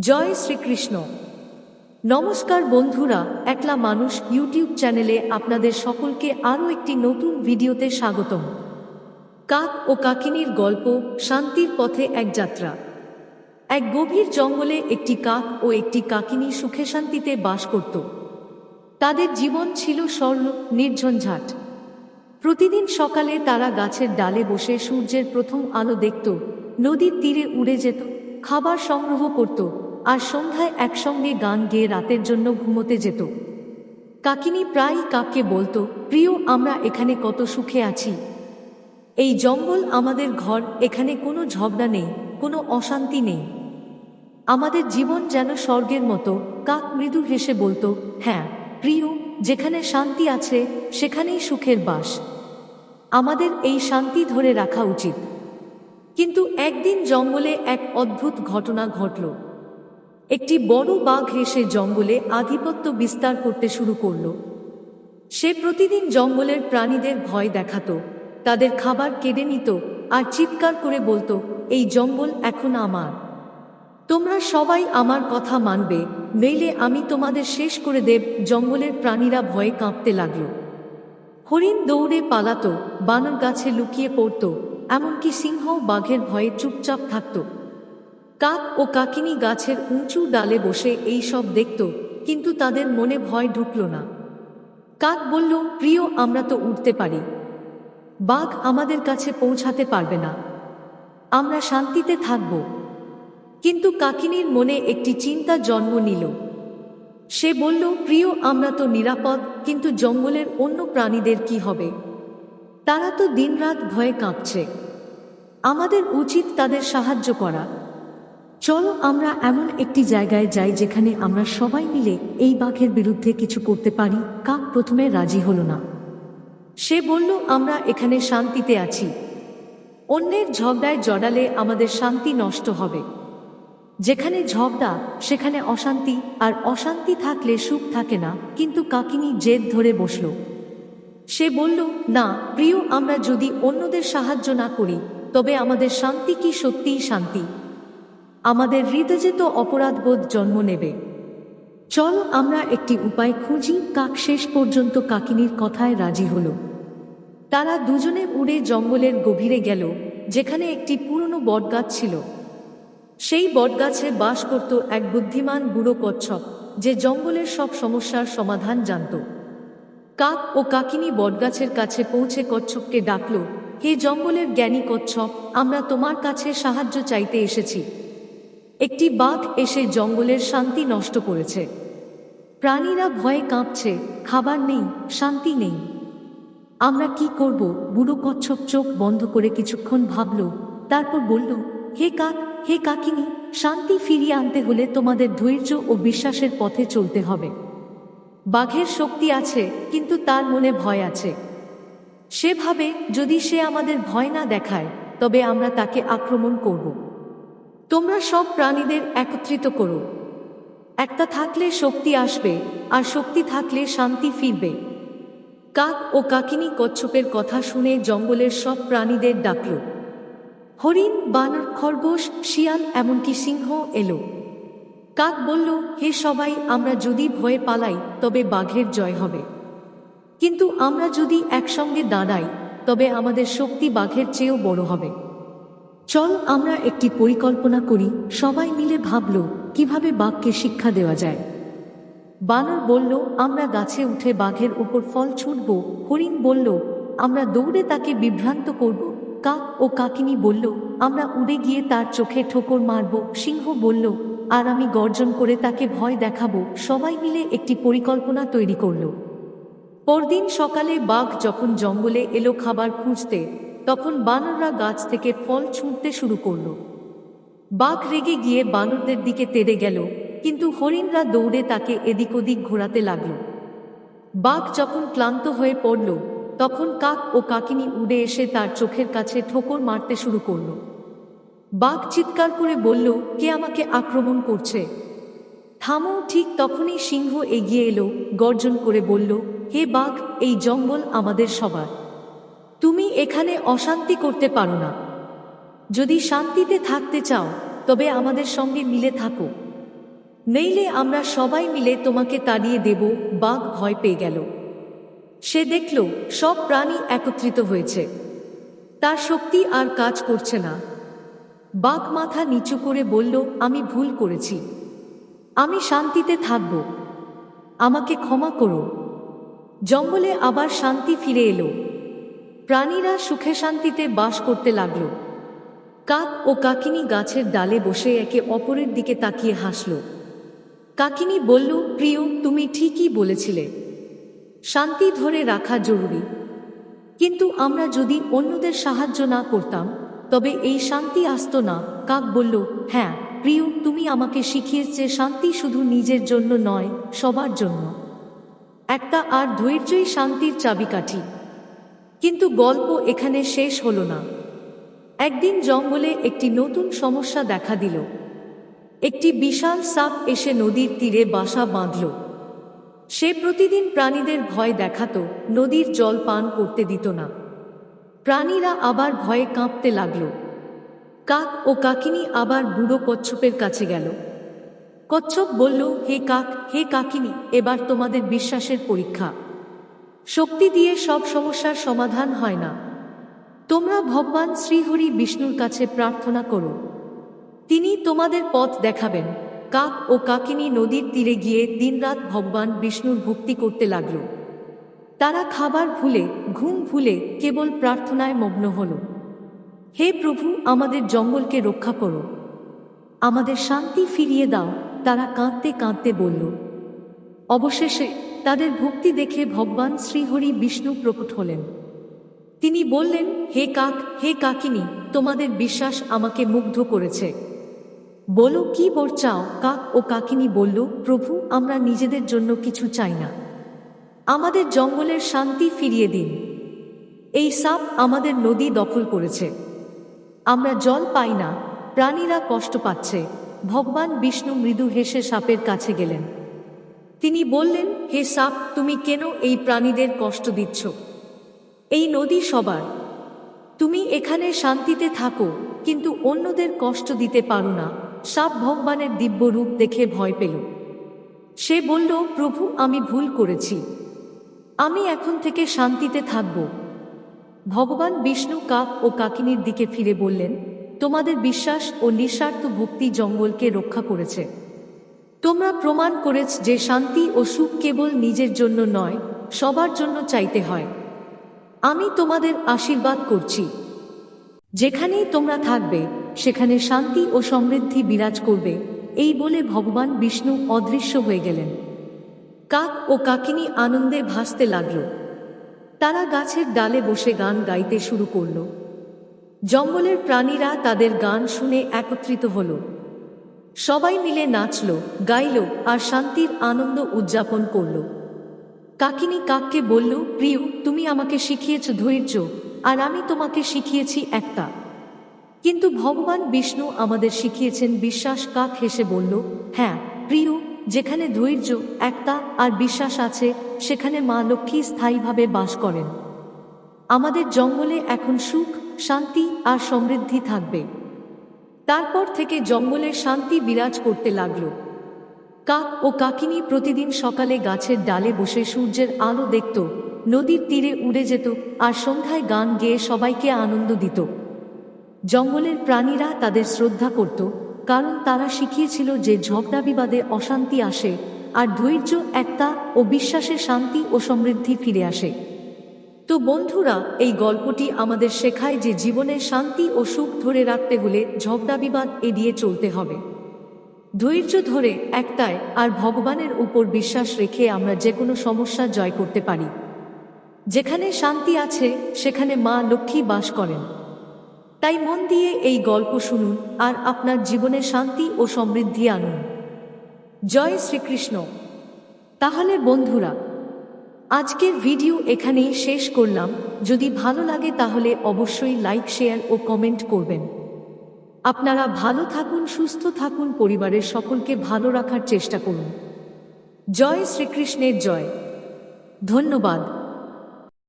জয় শ্রীকৃষ্ণ। নমস্কার বন্ধুরা, একলা মানুষ ইউটিউব চ্যানেলে আপনাদের সকলকে আরও একটি নতুন ভিডিওতে স্বাগতম। কাক ও কাকিনীর গল্প, শান্তির পথে এক যাত্রা। এক গভীর জঙ্গলে একটি কাক ও একটি কাকিনী সুখে শান্তিতে বাস করত। তাদের জীবন ছিল স্বর্ণ নির্ঝঞ্ঝাট। প্রতিদিন সকালে তারা গাছের ডালে বসে সূর্যের প্রথম আলো দেখত, নদীর তীরে উড়ে যেত, খাবার সংগ্রহ করত আর সন্ধ্যায় একসঙ্গে গান গেয়ে রাতের জন্য ঘুমোতে যেত। কাকিনী প্রায়ই কাককে বলতো, প্রিয়, আমরা এখানে কত সুখে আছি। এই জঙ্গল আমাদের ঘর, এখানে কোনো ঝগড়া নেই, কোনো অশান্তি নেই। আমাদের জীবন যেন স্বর্গের মতো। কাক মৃদু হেসে বলতো হ্যাঁ প্রিয়, যেখানে শান্তি আছে, সেখানেই সুখের বাস। আমাদের এই শান্তি ধরে রাখা উচিত। কিন্তু একদিন জঙ্গলে এক অদ্ভুত ঘটনা ঘটল। একটি বড় বাঘ এসে জঙ্গলে আধিপত্য বিস্তার করতে শুরু করল। সে প্রতিদিন জঙ্গলের প্রাণীদের ভয় দেখাত, তাদের খাবার কেড়ে নিত আর চিৎকার করে বলতো, এই জঙ্গল এখন আমার। তোমরা সবাই আমার কথা মানবে, নইলে আমি তোমাদের শেষ করে দেব। জঙ্গলের প্রাণীরা ভয়ে কাঁপতে লাগল। হরিণ দৌড়ে পালাত, বানর গাছে লুকিয়ে পড়ত, এমনকি সিংহ বাঘের ভয়ে চুপচাপ থাকত। কাক ও কাকিনী গাছের উঁচু ডালে বসে এই সব দেখত, কিন্তু তাদের মনে ভয় ঢুকল না। কাক বলল, প্রিয়, আমরা তো উঠতে পারি। বাঘ আমাদের কাছে পৌঁছাতে পারবে না। আমরা শান্তিতে থাকব। কিন্তু কাকিনীর মনে একটি চিন্তা জন্ম নিল। সে বলল, প্রিয়, আমরা তো নিরাপদ, কিন্তু জঙ্গলের অন্য প্রাণীদের কি হবে? তারা তো দিনরাত ভয়ে কাঁপছে। আমাদের উচিত তাদের সাহায্য করা। চলো আমরা এমন একটি জায়গায় যাই যেখানে আমরা সবাই মিলে এই বাঘের বিরুদ্ধে কিছু করতে পারি। কাক প্রথমে রাজি হলো না। সে বলল, আমরা এখানে শান্তিতে আছি। অন্যের ঝগড়ায় জড়ালে আমাদের শান্তি নষ্ট হবে। যেখানে ঝগড়া, সেখানে অশান্তি, আর অশান্তি থাকলে সুখ থাকে না। কিন্তু কাকিনী জেদ ধরে বসল। সে বলল, না, প্রিয়, আমরা যদি অন্যদের সাহায্য না করি, তবে আমাদের শান্তি কি সত্যিই শান্তি? আমাদের হৃদয়ে অপরাধবোধ জন্ম নেবে। চল আমরা একটি উপায় খুঁজি, কাক শেষ পর্যন্ত কাকিনীর কথায় রাজি হল। তারা দুজনে উড়ে জঙ্গলের গভীরে গেল, যেখানে একটি পুরনো বটগাছ ছিল। সেই বটগাছে বাস করত এক বুদ্ধিমান বুড়ো কচ্ছপ, যে জঙ্গলের সব সমস্যার সমাধান জানত। কাক ও কাকিনী বটগাছের কাছে পৌঁছে কচ্ছপকে ডাকল, হে জঙ্গলের জ্ঞানী কচ্ছপ, আমরা তোমার কাছে সাহায্য চাইতে এসেছি। একটি বাঘ এসে জঙ্গলের শান্তি নষ্ট করেছে। প্রাণীরা ভয়ে কাঁপছে, খাবার নেই, শান্তি নেই। আমরা কি করব? বুড়ো কচ্ছপ চোখ বন্ধ করে কিছুক্ষণ ভাবল, তারপর বলল, হে কাক, হে কাকিনী, শান্তি ফিরিয়ে আনতে হলে তোমাদের ধৈর্য ও বিশ্বাসের পথে চলতে হবে। বাঘের শক্তি আছে, কিন্তু তার মনে ভয় আছে। সেভাবে যদি সে আমাদের ভয় না দেখায়, তবে আমরা তাকে আক্রমণ করব। তোমরা সব প্রাণীদের একত্রিত করো। একটা থাকলে শক্তি আসবে, আর শক্তি থাকলে শান্তি ফিরবে। কাক ও কাকিনী কচ্ছপের কথা শুনে জঙ্গলের সব প্রাণীদের ডাকল। হরিণ, বানর, খরগোশ, শিয়াল, এমনকি সিংহ এলো। কাক বলল, হে সবাই, আমরা যদি ভয়ে পালাই, তবে বাঘের জয় হবে। কিন্তু আমরা যদি একসঙ্গে দাঁড়াই, তবে আমাদের শক্তি বাঘের চেয়েও বড় হবে। চল আমরা একটি পরিকল্পনা করি, সবাই মিলে ভাবল কীভাবে বাঘকে শিক্ষা দেওয়া যায়। বানর বলল, আমরা গাছে উঠে বাঘের উপর ফল ছুটব হরিণ বলল, আমরা দৌড়ে তাকে বিভ্রান্ত করব। কাক ও কাকিনী বলল, আমরা উড়ে গিয়ে তার চোখে ঠোকর মারব। সিংহ বলল, আর আমি গর্জন করে তাকে ভয় দেখাবো। সবাই মিলে একটি পরিকল্পনা তৈরি করল। পরদিন সকালে বাঘ যখন জঙ্গলে এলো খাবার খুঁজতে তখন বানররা গাছ থেকে ফল ছুঁড়তে শুরু করল। বাঘ রেগে গিয়ে বানরদের দিকে তেড়ে গেল, কিন্তু হরিণরা দৌড়ে তাকে এদিক ওদিক ঘোরাতে লাগল। বাঘ যখন ক্লান্ত হয়ে পড়ল, তখন কাক ও কাকিনী উড়ে এসে তার চোখের কাছে ঠোকর মারতে শুরু করল। বাঘ চিৎকার করে বলল, কে আমাকে আক্রমণ করছে? থামো, ঠিক তখনই সিংহ এগিয়ে এলো, গর্জন করে বলল, হে বাঘ, এই জঙ্গল আমাদের সবার। তুমি এখানে অশান্তি করতে পারো না। যদি শান্তিতে থাকতে চাও, তবে আমাদের সঙ্গে মিলে থাকো। নেইলে আমরা সবাই মিলে তোমাকে তাড়িয়ে দেব, বাঘ ভয় পেয়ে গেল। সে দেখল, সব প্রাণী একত্রিত হয়েছে। তার শক্তি আর কাজ করছে না। বাঘ মাথা নিচু করে বলল, আমি ভুল করেছি। আমি শান্তিতে থাকব। আমাকে ক্ষমা করো। জঙ্গলে আবার শান্তি ফিরে এলো। প্রাণীরা সুখে শান্তিতে বাস করতে লাগল। কাক ও কাকিনী গাছের ডালে বসে একে অপরের দিকে তাকিয়ে হাসল। কাকিনী বলল, প্রিয়, তুমি ঠিকই বলেছিলে। শান্তি ধরে রাখা জরুরি। কিন্তু আমরা যদি অন্যদের সাহায্য না করতাম, তবে এই শান্তি আসতো না। কাক বলল হ্যাঁ প্রিয়, তুমি আমাকে শিখিয়েছে শান্তি শুধু নিজের জন্য নয়, সবার জন্য। একটা আর ধৈর্যই শান্তির চাবিকাঠি। কিন্তু গল্প এখানে শেষ হল না। একদিন জঙ্গলে একটি নতুন সমস্যা দেখা দিল। একটি বিশাল সাপ এসে নদীর তীরে বাসা বাঁধল। সে প্রতিদিন প্রাণীদের ভয় দেখাত, নদীর জল পান করতে দিত না। প্রাণীরা আবার ভয়ে কাঁপতে লাগল। কাক ও কাকিনী আবার বুড়ো কচ্ছপের কাছে গেল। কচ্ছপ বলল, হে কাক, হে কাকিনী, এবার তোমাদের বিশ্বাসের পরীক্ষা। শক্তি দিয়ে সব সমস্যার সমাধান হয় না। তোমরা ভগবান শ্রীহরি বিষ্ণুর কাছে প্রার্থনা করো। তিনি তোমাদের পথ দেখাবেন। কাক ও কাকিনী নদীর তীরে গিয়ে দিনরাত ভগবান বিষ্ণুর ভক্তি করতে লাগল। তারা খাবার ভুলে, ঘুম ভুলে কেবল প্রার্থনায় মগ্ন হল। হে প্রভু, আমাদের জঙ্গলকে রক্ষা করো। আমাদের শান্তি ফিরিয়ে দাও, তারা কাঁদতে কাঁদতে বলল। অবশেষে তাদের ভক্তি দেখে ভগবান শ্রীহরি বিষ্ণু প্রকট হলেন। তিনি বললেন, হে কাক, হে কাকিনী, তোমাদের বিশ্বাস আমাকে মুগ্ধ করেছে। বলো, কি বর চাও? কাক ও কাকিনী বলল, প্রভু, আমরা নিজেদের জন্য কিছু চাই না। আমাদের জঙ্গলের শান্তি ফিরিয়ে দিন। এই সাপ আমাদের নদী দখল করেছে। আমরা জল পাই না, প্রাণীরা কষ্ট পাচ্ছে। ভগবান বিষ্ণু মৃদু হেসে সাপের কাছে গেলেন। তিনি বললেন, হে সাপ, তুমি কেন এই প্রাণীদের কষ্ট দিচ্ছ? এই নদী সবার। তুমি এখানে শান্তিতে থাকো, কিন্তু অন্যদের কষ্ট দিতে পারো না। সাপ ভগবানের দিব্য রূপ দেখে ভয় পেল। সে বলল, প্রভু, আমি ভুল করেছি। আমি এখন থেকে শান্তিতে থাকব। ভগবান বিষ্ণু, কাক ও কাকিনীর দিকে ফিরে বললেন, তোমাদের বিশ্বাস ও নিঃস্বার্থ ভক্তি জঙ্গলকে রক্ষা করেছে। তোমরা প্রমাণ করেছ যে শান্তি ও সুখ কেবল নিজের জন্য নয়, সবার জন্য চাইতে হয়। আমি তোমাদের আশীর্বাদ করছি। যেখানেই তোমরা থাকবে, সেখানে শান্তি ও সমৃদ্ধি বিরাজ করবে, এই বলে ভগবান বিষ্ণু অদৃশ্য হয়ে গেলেন। কাক ও কাকিনী আনন্দে ভাসতে লাগল। তারা গাছের ডালে বসে গান গাইতে শুরু করল। জঙ্গলের প্রাণীরা তাদের গান শুনে একত্রিত হল। সবাই মিলে নাচল, গাইল আর শান্তির আনন্দ উদযাপন করল। কাকিনী কাককে বলল, প্রিয়, তুমি আমাকে শিখিয়েছ ধৈর্য আর আমি তোমাকে শিখিয়েছি একটা কিন্তু ভগবান বিষ্ণু আমাদের শিখিয়েছেন বিশ্বাস কাক হেসে বলল হ্যাঁ প্রিয়, যেখানে ধৈর্য একটা আর বিশ্বাস আছে, সেখানে মা লক্ষ্মী স্থায়ীভাবে বাস করেন। আমাদের জঙ্গলে এখন সুখ, শান্তি আর সমৃদ্ধি থাকবে। তারপর থেকে জঙ্গলে শান্তি বিরাজ করতে লাগল। কাক ও কাকিনী প্রতিদিন সকালে গাছের ডালে বসে সূর্যের আলো দেখত, নদীর তীরে উড়ে যেত আর সন্ধ্যায় গান গেয়ে সবাইকে আনন্দ দিত। জঙ্গলের প্রাণীরা তাদের শ্রদ্ধা করত, কারণ তারা শিখিয়েছিল যে ঝগড়া বিবাদে অশান্তি আসে আর ধৈর্য, একতা ও বিশ্বাসে শান্তি ও সমৃদ্ধি ফিরে আসে। তো বন্ধুরা, এই গল্পটি আমাদের শেখায় যে জীবনে শান্তি ও সুখ ধরে রাখতে হলে ঝগড়া বিবাদ এড়িয়ে চলতে হবে। ধৈর্য ধরে, একটায় আর ভগবানের উপর বিশ্বাস রেখে আমরা যে কোনো সমস্যা জয় করতে পারি। যেখানে শান্তি আছে, সেখানে মা লক্ষ্মী বাস করেন। তাই মন দিয়ে এই গল্প শুনুন আর আপনার জীবনে শান্তি ও সমৃদ্ধি আনুন। জয় শ্রীকৃষ্ণ। তাহলে বন্ধুরা আজকের ভিডিও এখানেই শেষ করলাম। যদি ভালো লাগে তাহলে অবশ্যই লাইক, শেয়ার ও কমেন্ট করবেন। আপনারা ভালো থাকুন, সুস্থ থাকুন, পরিবারের সকলকে ভালো রাখার চেষ্টা করুন। জয় শ্রীকৃষ্ণের জয়। ধন্যবাদ।